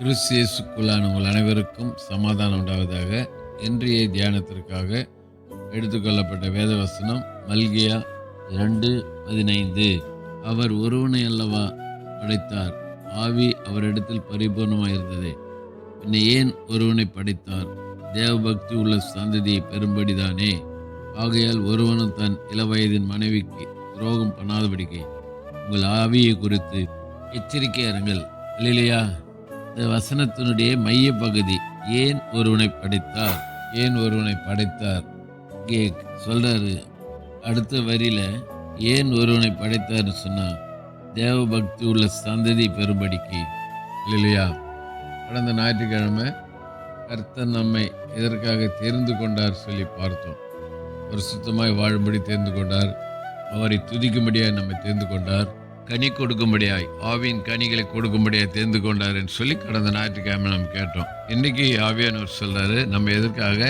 கிறிஸ்தியேசுக்குள்ளான உங்கள் அனைவருக்கும் சமாதானம் உண்டாவதாக இன்றைய தியானத்திற்காக எடுத்துக்கொள்ளப்பட்ட வேதவசனம் மல்கியா இரண்டு பதினைந்து. அவர் ஒருவனை அல்லவா படைத்தார். ஆவி அவரிடத்தில் பரிபூர்ணமாக இருந்தது பின்ன ஏன் ஒருவனை படைத்தார்? தேவபக்தி உள்ள சந்ததியை பெரும்படிதானே ஆகையால் ஒருவனும் தன் இளவயதின் மனைவிக்கு துரோகம் பண்ணாதபடிக்கு உங்கள் ஆவியை குறித்து எச்சரிக்கை அருங்கள். இல்லையா இந்த வசனத்தினுடைய மைய பகுதி ஏன் ஒருவனை படைத்தார்? ஏன் ஒருவனை படைத்தார்? இங்கே சொல்றாரு அடுத்த வரியில ஏன் ஒருவனை படைத்தார்னு சொன்னா தேவ பக்தி உள்ள சந்ததி பெரும்படிக்கு இல்லையா? கடந்த ஞாயிற்றுக்கிழமை கர்த்தர் நம்மை எதற்காக தெரிந்து கொண்டார் சொல்லி பார்த்தோம். ஒரு சுத்தமாய் வாழும்படி தெரிந்து கொண்டார். அவரை துதிக்கும்படியாக நம்மை தெரிந்து கொண்டார். கனி கொடுக்கும்படியாய் ஆவியின் கனிகளை கொடுக்கும்படியாய் தெரிந்து கொண்டார் என்று சொல்லி கடந்த ஞாயிற்றுக்கிழமை நம்ம கேட்டோம். இன்னைக்கு ஆவியானவர் சொல்றாரு நம்ம எதற்காக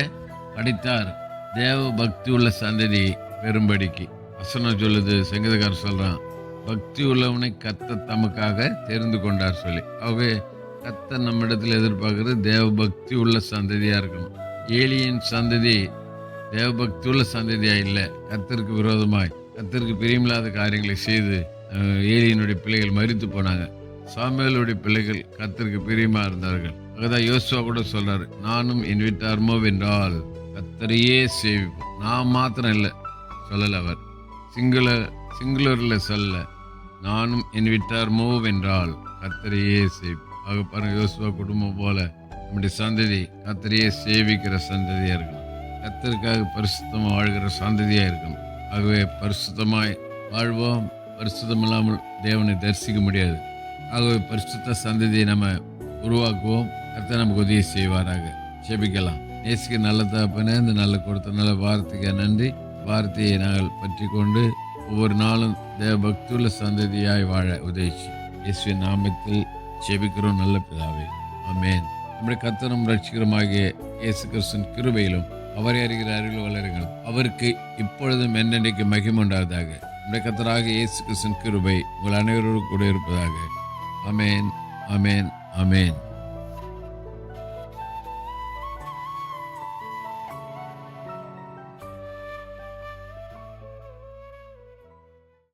படித்தார்? தேவ பக்தி உள்ள சந்ததி பெரும்படிக்கு வசனம் சொல்லுது சங்கீதக்காரர் சொல்றான் பக்தி உள்ளவனை கத்த தமக்காக தெரிந்து கொண்டார் சொல்லி. ஆகவே கத்த நம்மிடத்தில் இடத்துல தேவ பக்தி உள்ள சந்ததியா இருக்கணும். ஏலியின் சந்ததி தேவபக்தி உள்ள சந்ததியா இல்லை. கத்தருக்கு விரோதமாய் கத்தருக்கு பிரியமில்லாத காரியங்களை செய்து ஏலியனுடைய பிள்ளைகள் மறித்து போனாங்க. சாமியலுடைய பிள்ளைகள் கத்தருக்கு பிரியமாக இருந்தார்கள். அதான் யோசுவா கூட சொல்றாரு நானும் என் வீட்டார்மோ வென்றால் கத்தரையே சேவிப்போம். நான் மாத்திரம் இல்லை சொல்லலை அவர். சிங்கள சிங்குலரில் சொல்ல நானும் என் வீட்டார்மோ வென்றால் கத்தரையே சேவிப்போம். ஆக பாருங்க யோசுவா குடும்பம் போல நம்முடைய சந்ததி கத்தரையே சேவிக்கிற சந்ததியாக இருக்கணும். கத்தருக்காக பரிசுத்தமாக வாழ்கிற சந்ததியாக இருக்கணும். ஆகவே பரிசுத்தமாய் வாழ்வோம். பரிசுத்தம் இல்லாமல் தேவனை தரிசிக்க முடியாது. ஆகவே பரிசுத்த சந்ததியை நம்ம உருவாக்குவோம். கர்த்தர் நமக்கு உதவி செய்வாராக. ஜெபிக்கலாம். நேசிக்க நல்ல தகப்பனே இந்த நல்ல கொடுத்த நல்ல வார்த்தைக்கு நன்றி. வார்த்தையை நாங்கள் பற்றி கொண்டு ஒவ்வொரு நாளும் தேவ பக்தியுள்ள சந்ததியாய் வாழ உதவிச்சு இயேசுவின் நாமத்தில் ஜெபிக்கிறோம் நல்ல பிதாவே. அமேன் நம்முடைய கத்தனும் ரட்சிகரமாகிய இயேசு கிறிஸ்தன் கிருபையிலும் அவரை அறிகிற அறிவில் வளருங்கள். அவருக்கு இப்பொழுதும் என்னென்னைக்கு மகிமண்டாவதாக நம்முடைய கத்தராக இயேசு கிருஷ்ணன் கிருபை உங்கள் அனைவரோடு கூட இருப்பதாக. அமேன் அமேன் அமேன்